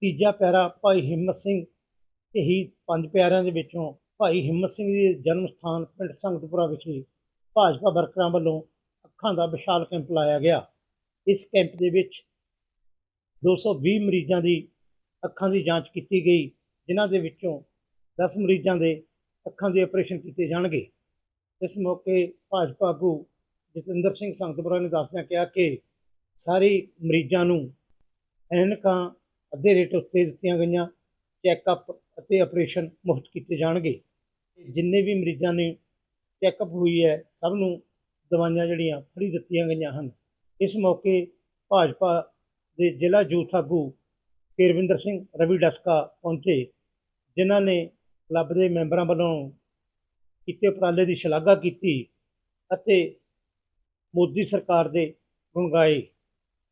ਤੀਜਾ ਪਿਆਰਾ ਭਾਈ ਹਿੰਮਤ ਸਿੰਘ। ਇਹੀ ਪੰਜ ਪਿਆਰਿਆਂ ਦੇ ਵਿੱਚੋਂ ਭਾਈ ਹਿੰਮਤ ਸਿੰਘ ਜੀ ਦੇ ਜਨਮ ਸਥਾਨ ਪਿੰਡ ਸੰਗਤਪੁਰਾ ਵਿਖੇ ਭਾਜਪਾ ਵਰਕਰਾਂ ਵੱਲੋਂ ਅੱਖਾਂ ਦਾ ਵਿਸ਼ਾਲ ਕੈਂਪ ਲਾਇਆ ਗਿਆ। ਇਸ ਕੈਂਪ ਦੇ ਵਿੱਚ 220 ਮਰੀਜ਼ਾਂ ਦੀ ਅੱਖਾਂ ਦੀ ਜਾਂਚ ਕੀਤੀ ਗਈ, ਜਿਨ੍ਹਾਂ ਦੇ ਵਿੱਚੋਂ 10 ਮਰੀਜ਼ਾਂ ਦੇ ਅੱਖਾਂ ਦੇ ਆਪਰੇਸ਼ਨ ਕੀਤੇ ਜਾਣਗੇ। ਇਸ ਮੌਕੇ ਭਾਜਪਾ ਆਗੂ ਜਤਿੰਦਰ ਸਿੰਘ ਸੰਗਤਪੁਰਾ ਨੇ ਦੱਸਦਿਆਂ ਕਿਹਾ ਕਿ ਸਾਰੇ ਮਰੀਜ਼ਾਂ ਨੂੰ ਐਨਕਾਂ ਅੱਧੇ ਰੇਟ ਉੱਤੇ ਦਿੱਤੀਆਂ ਗਈਆਂ ਚੈੱਕਅਪ ਅਤੇ ਆਪਰੇਸ਼ਨ ਮੁਫਤ ਕੀਤੇ ਜਾਣਗੇ। ਜਿੰਨੇ ਵੀ ਮਰੀਜ਼ਾਂ ਨੇ ਚੈੱਕਅਪ ਹੋਈ ਹੈ, ਸਭ ਨੂੰ ਦਵਾਈਆਂ ਜਿਹੜੀਆਂ ਫਰੀ ਦਿੱਤੀਆਂ ਗਈਆਂ ਹਨ। ਇਸ ਮੌਕੇ ਭਾਜਪਾ ਦੇ ਜ਼ਿਲ੍ਹਾ ਯੂਥ ਆਗੂ ਕੇਰਵਿੰਦਰ ਸਿੰਘ ਰਵੀ ਡਸਕਾ ਪਹੁੰਚੇ, ਜਿਨ੍ਹਾਂ ਨੇ ਕਲੱਬ ਦੇ ਮੈਂਬਰਾਂ ਵੱਲੋਂ ਕੀਤੇ ਉਪਰਾਲੇ ਦੀ ਸ਼ਲਾਘਾ ਕੀਤੀ ਅਤੇ ਮੋਦੀ ਸਰਕਾਰ ਦੇ ਗੁਣ ਗਾਏ।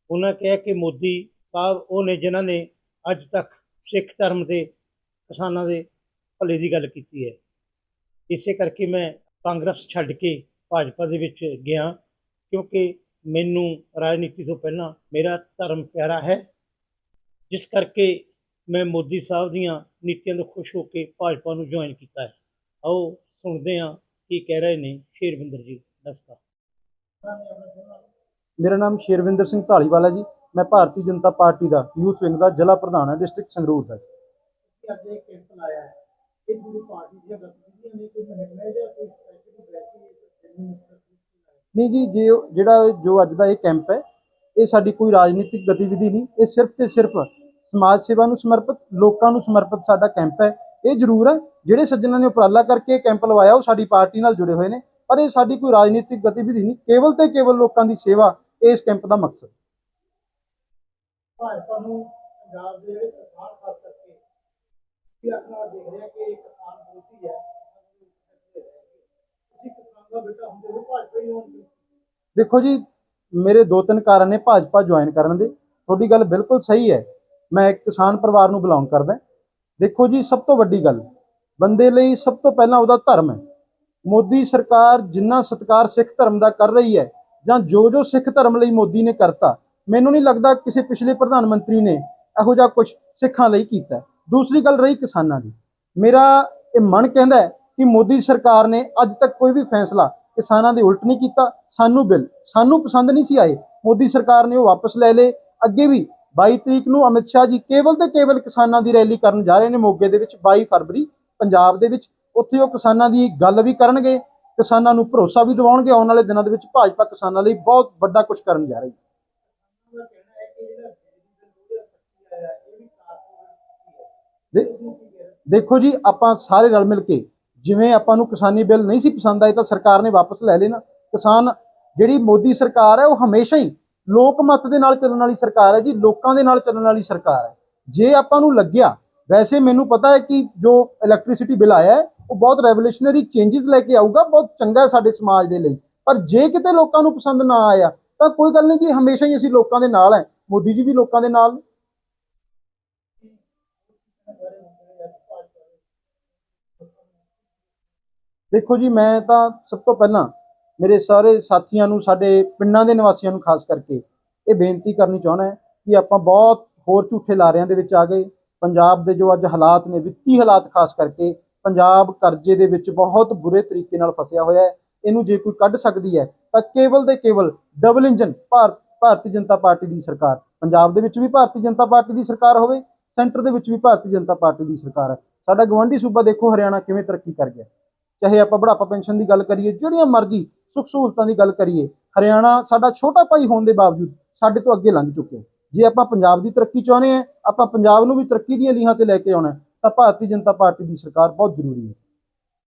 ਉਹਨਾਂ ਕਿਹਾ ਕਿ ਮੋਦੀ ਸਾਹਿਬ ਉਹ ਨੇ ਜਿਨ੍ਹਾਂ ਨੇ ਅੱਜ ਤੱਕ ਸਿੱਖ ਧਰਮ ਦੇ ਕਿਸਾਨਾਂ ਦੇ ਭਲੇ ਦੀ ਗੱਲ ਕੀਤੀ ਹੈ। ਇਸੇ ਕਰਕੇ ਮੈਂ ਕਾਂਗਰਸ ਛੱਡ ਕੇ ਭਾਜਪਾ ਦੇ ਵਿੱਚ ਗਿਆ, ਕਿਉਂਕਿ ਮੈਨੂੰ ਰਾਜਨੀਤੀ ਤੋਂ ਪਹਿਲਾਂ ਮੇਰਾ ਧਰਮ ਪਿਆਰਾ ਹੈ। ਜਿਸ ਕਰਕੇ ਮੈਂ ਮੋਦੀ ਸਾਹਿਬ ਦੀਆਂ ਨੀਤੀਆਂ ਤੋਂ ਖੁਸ਼ ਹੋ ਕੇ ਭਾਜਪਾ ਨੂੰ ਜੁਆਇਨ ਕੀਤਾ ਹੈ। ਆਓ ਸੁਣਦੇ ਹਾਂ ਕੀ ਕਹਿ ਰਹੇ ਨੇ ਸ਼ੇਰਵਿੰਦਰ ਜੀ। ਦਸਕਾ ਮੇਰਾ ਨਾਮ ਸ਼ੇਰਵਿੰਦਰ ਸਿੰਘ ਢਾਲੀਵਾਲਾ ਜੀ। ਮੈਂ ਭਾਰਤੀ ਜਨਤਾ ਪਾਰਟੀ ਦਾ ਯੂਥ ਵਿੰਗ ਦਾ ਜ਼ਿਲ੍ਹਾ ਪ੍ਰਧਾਨ ਹਾਂ ਡਿਸਟ੍ਰਿਕਟ ਸੰਗਰੂਰ ਦਾ ਅੱਜ ਇਹ ਕੈਂਪ ਲਾਇਆ ਹੈ? ਇਹ ਪੂਰੀ ਪਾਰਟੀ ਦੀਆਂ ਗਤੀਵਿਧੀਆਂ ਨੇ ਕੋਈ ਮੁਹਿੰਮ ਹੈ ਜਾਂ ਕੋਈ ਸਪੈਸ਼ਲ ਵੈਸੀ ਹੈ ਨਹੀਂ ਜੀ ਜੇ ਜਿਹੜਾ ਜੋ ਅੱਜ ਦਾ ਇਹ ਕੈਂਪ ਹੈ ਇਹ ਸਾਡੀ ਕੋਈ ਰਾਜਨੀਤਿਕ ਗਤੀਵਿਧੀ ਨਹੀਂ। ਇਹ ਸਿਰਫ ਤੇ ਸਿਰਫ ਸਮਾਜ ਸੇਵਾ ਨੂੰ ਸਮਰਪਿਤ ਲੋਕਾਂ ਨੂੰ ਸਮਰਪਿਤ ਸਾਡਾ ਕੈਂਪ ਹੈ। ਇਹ ਜ਼ਰੂਰ ਹੈ ਜਿਹੜੇ ਸੱਜਣਾਂ ਨੇ ਉਪਰਾਲਾ ਕਰਕੇ ਇਹ ਕੈਂਪ ਲਵਾਇਆ ਉਹ ਸਾਡੀ ਪਾਰਟੀ ਨਾਲ ਜੁੜੇ ਹੋਏ ਨੇ। ਪਰ ਇਹ ਸਾਡੀ ਕੋਈ ਰਾਜਨੀਤਿਕ ਗਤੀਵਿਧੀ ਨਹੀਂ। ਕੇਵਲ ਤੇ ਕੇਵਲ ਲੋਕਾਂ ਦੀ ਸੇਵਾ ਇਸ ਕੈਂਪ ਦਾ ਮਕਸਦ ਭਾਜਪਾ ਨੂੰ ਪੰਜਾਬ ਦੇ ਵਿੱਚ ਕਿਸਾਨ ਖਾਸ ਕਰਕੇ ਵੀ ਆਪਣਾ ਦੇਖ ਰਿਹਾ ਕਿ ਇਹ ਕਿਸਾਨ ਵਿਰੋਧੀ ਹੈ ਤੁਸੀਂ ਕਿਸਾਨ ਦਾ ਬੇਟਾ ਹੁੰਦੇ ਹੋ ਭਾਜਪਾ ਹੀ ਹੋਣਗੇ। ਦੇਖੋ ਜੀ, ਮੇਰੇ ਦੋ ਤਿੰਨ ਕਾਰਨ ਨੇ ਭਾਜਪਾ ਜੁਆਇਨ ਕਰਨ ਦੇ। ਤੁਹਾਡੀ ਗੱਲ ਬਿਲਕੁਲ ਸਹੀ ਹੈ। ਮੈਂ ਇੱਕ ਕਿਸਾਨ ਪਰਿਵਾਰ ਨੂੰ ਬਿਲੋਂਗ ਕਰਦਾ ਦੇਖੋ ਜੀ, ਸਭ ਤੋਂ ਵੱਡੀ ਗੱਲ, ਬੰਦੇ ਲਈ ਸਭ ਤੋਂ ਪਹਿਲਾਂ ਉਹਦਾ ਧਰਮ ਹੈ। ਮੋਦੀ ਸਰਕਾਰ ਜਿੰਨਾ ਸਤਕਾਰ ਸਿੱਖ ਧਰਮ ਦਾ ਕਰ ਰਹੀ ਹੈ ਜਾਂ ਜੋ ਜੋ ਸਿੱਖ ਧਰਮ ਲਈ ਮੋਦੀ ਨੇ ਕਰਤਾ ਮੈਨੂੰ ਨਹੀਂ ਲੱਗਦਾ ਕਿਸੇ ਪਿਛਲੇ ਪ੍ਰਧਾਨ ਮੰਤਰੀ ਨੇ ਇਹੋ ਜਿਹਾ ਕੁਝ ਸਿੱਖਾਂ ਲਈ ਕੀਤਾ। ਦੂਸਰੀ ਗੱਲ ਰਹੀ ਕਿਸਾਨਾਂ ਦੀ। ਮੇਰਾ ਇਹ ਮਨ ਕਹਿੰਦਾ ਹੈ ਕਿ ਮੋਦੀ ਸਰਕਾਰ ਨੇ ਅੱਜ ਤੱਕ ਕੋਈ ਵੀ ਫੈਸਲਾ ਕਿਸਾਨਾਂ ਦੇ ਉਲਟ ਨਹੀਂ ਕੀਤਾ। ਸਾਨੂੰ ਬਿੱਲ, ਸਾਨੂੰ ਪਸੰਦ ਨਹੀਂ ਸੀ ਆਏ। ਮੋਦੀ ਸਰਕਾਰ ਨੇ ਉਹ ਵਾਪਸ ਲੈ ਲਏ। ਅੱਗੇ ਵੀ 22 ਤਰੀਕ ਨੂੰ ਅਮਿਤ ਸ਼ਾਹ ਜੀ ਕੇਵਲ ਤੇ ਕੇਵਲ ਕਿਸਾਨਾਂ ਦੀ ਰੈਲੀ ਕਰਨ ਜਾ ਰਹੇ ਨੇ ਮੋਗੇ ਦੇ ਵਿੱਚ 22 ਫਰਵਰੀ, ਪੰਜਾਬ ਦੇ ਵਿੱਚ। ਉੱਥੇ ਉਹ ਕਿਸਾਨਾਂ ਦੀ ਗੱਲ ਵੀ ਕਰਨਗੇ, ਕਿਸਾਨਾਂ ਨੂੰ ਭਰੋਸਾ ਵੀ ਦਿਵਾਉਣਗੇ, ਆਉਣ ਵਾਲੇ ਦਿਨਾਂ ਦੇ ਵਿੱਚ ਭਾਜਪਾ ਕਿਸਾਨਾਂ ਲਈ ਬਹੁਤ ਵੱਡਾ ਕੁਝ ਕਰਨ ਜਾ ਰਹੀ ਹੈ ਦਾ ਕਹਿਣਾ ਹੈ ਕਿ ਜਿਹੜਾ ਬਿਜਲੀ ਬਿੱਲ 2025 ਆਇਆ ਇਹ ਵੀ ਕਾਰਪੋਰੇਟ ਹੈ ਦੇ- ਦੇਖੋ ਜੀ, ਆਪਾਂ ਸਾਰੇ ਰਲ ਮਿਲ ਕੇ ਜਿਵੇਂ ਆਪਾਂ ਨੂੰ ਕਿਸਾਨੀ ਬਿੱਲ ਨਹੀਂ ਸੀ ਪਸੰਦ ਆਏ ਤਾਂ ਸਰਕਾਰ ਨੇ ਵਾਪਸ ਲੈ ਲੈਣਾ ਕਿਸਾਨ ਜਿਹੜੀ ਮੋਦੀ ਸਰਕਾਰ ਹੈ, ਉਹ ਹਮੇਸ਼ਾ ਹੀ ਲੋਕ ਮਤ ਦੇ ਨਾਲ ਚੱਲਣ ਵਾਲੀ ਸਰਕਾਰ ਹੈ ਜੀ, ਲੋਕਾਂ ਦੇ ਨਾਲ ਚੱਲਣ ਵਾਲੀ ਸਰਕਾਰ ਹੈ। ਜੇ ਆਪਾਂ ਨੂੰ ਲੱਗਿਆ, ਵੈਸੇ ਮੈਨੂੰ ਪਤਾ ਹੈ ਕਿ ਜੋ ਇਲੈਕਟ੍ਰਿਸਿਟੀ ਬਿੱਲ ਆਇਆ ਹੈ, ਉਹ ਬਹੁਤ ਰੈਵੋਲੂਸ਼ਨਰੀ ਚੇਂਜਸ ਲੈ ਕੇ ਆਊਗਾ, ਬਹੁਤ ਚੰਗਾ ਸਾਡੇ ਸਮਾਜ ਦੇ ਲਈ। ਪਰ ਜੇ ਕਿਤੇ ਲੋਕਾਂ ਨੂੰ ਪਸੰਦ ਨਾ ਆਇਆ, ਤਾਂ ਕੋਈ ਗੱਲ ਨਹੀਂ ਜੀ, ਹਮੇਸ਼ਾ ਹੀ ਅਸੀਂ ਲੋਕਾਂ ਦੇ ਨਾਲ ਹੈ। ਮੋਦੀ ਜੀ ਵੀ ਲੋਕਾਂ ਦੇ ਨਾਲ ਨੇ ਦੇਖੋ ਜੀ, ਮੈਂ ਤਾਂ ਸਭ ਤੋਂ ਪਹਿਲਾਂ ਮੇਰੇ ਸਾਰੇ ਸਾਥੀਆਂ ਨੂੰ, ਸਾਡੇ ਪਿੰਡਾਂ ਦੇ ਨਿਵਾਸੀਆਂ ਨੂੰ ਖਾਸ ਕਰਕੇ ਇਹ ਬੇਨਤੀ ਕਰਨੀ ਚਾਹੁੰਦਾ ਕਿ ਆਪਾਂ ਬਹੁਤ ਹੋਰ ਝੂਠੇ ਲਾਰਿਆਂ ਦੇ ਵਿੱਚ ਆ ਗਏ। ਪੰਜਾਬ ਦੇ ਜੋ ਅੱਜ ਹਾਲਾਤ ਨੇ, ਵਿੱਤੀ ਹਾਲਾਤ ਖਾਸ ਕਰਕੇ ਪੰਜਾਬ ਕਰਜ਼ੇ ਦੇ ਵਿੱਚ ਬਹੁਤ ਬੁਰੇ ਤਰੀਕੇ ਨਾਲ ਫਸਿਆ ਹੋਇਆ ਹੈ। ਇਹਨੂੰ ਜੇ ਕੋਈ ਕੱਢ ਸਕਦੀ ਹੈ, ਤਾਂ ਕੇਵਲ ਦੇ ਕੇਵਲ double engine Bharat Bharatiya Janata Party ਦੀ ਸਰਕਾਰ। ਪੰਜਾਬ ਦੇ ਵਿੱਚ ਵੀ ਭਾਰਤੀ ਜਨਤਾ ਪਾਰਟੀ ਦੀ ਸਰਕਾਰ ਹੋਵੇ, ਸੈਂਟਰ ਦੇ ਵਿੱਚ ਵੀ ਭਾਰਤੀ ਜਨਤਾ ਪਾਰਟੀ ਦੀ ਸਰਕਾਰ ਹੈ। ਸਾਡਾ ਗਵੰਡੀ ਸੂਬਾ ਦੇਖੋ ਹਰਿਆਣਾ ਕਿਵੇਂ ਤਰੱਕੀ ਕਰ ਗਿਆ। ਚਾਹੇ ਆਪਾਂ ਬੁਢਾਪਾ ਪੈਨਸ਼ਨ ਦੀ ਗੱਲ ਕਰੀਏ, ਜਿਹੜੀਆਂ ਮਰਜ਼ੀ ਸੁੱਖ ਸਹੂਲਤਾਂ ਦੀ ਗੱਲ ਕਰੀਏ, ਹਰਿਆਣਾ ਸਾਡਾ ਛੋਟਾ ਭਾਈ ਹੋਣ ਦੇ ਬਾਵਜੂਦ ਸਾਡੇ ਤੋਂ ਅੱਗੇ ਲੰਘ ਚੁੱਕਿਆ ਜੇ ਆਪਾਂ ਪੰਜਾਬ ਦੀ ਤਰੱਕੀ ਚਾਹੁੰਦੇ ਆ ਆਪਾਂ ਪੰਜਾਬ ਨੂੰ ਵੀ ਤਰੱਕੀ ਦੀਆਂ ਲੀਹਾਂ ਤੇ ਲੈ ਕੇ ਆਉਣਾ ਤਾਂ ਭਾਰਤੀ ਜਨਤਾ ਪਾਰਟੀ ਦੀ ਸਰਕਾਰ ਬਹੁਤ ਜ਼ਰੂਰੀ ਹੈ।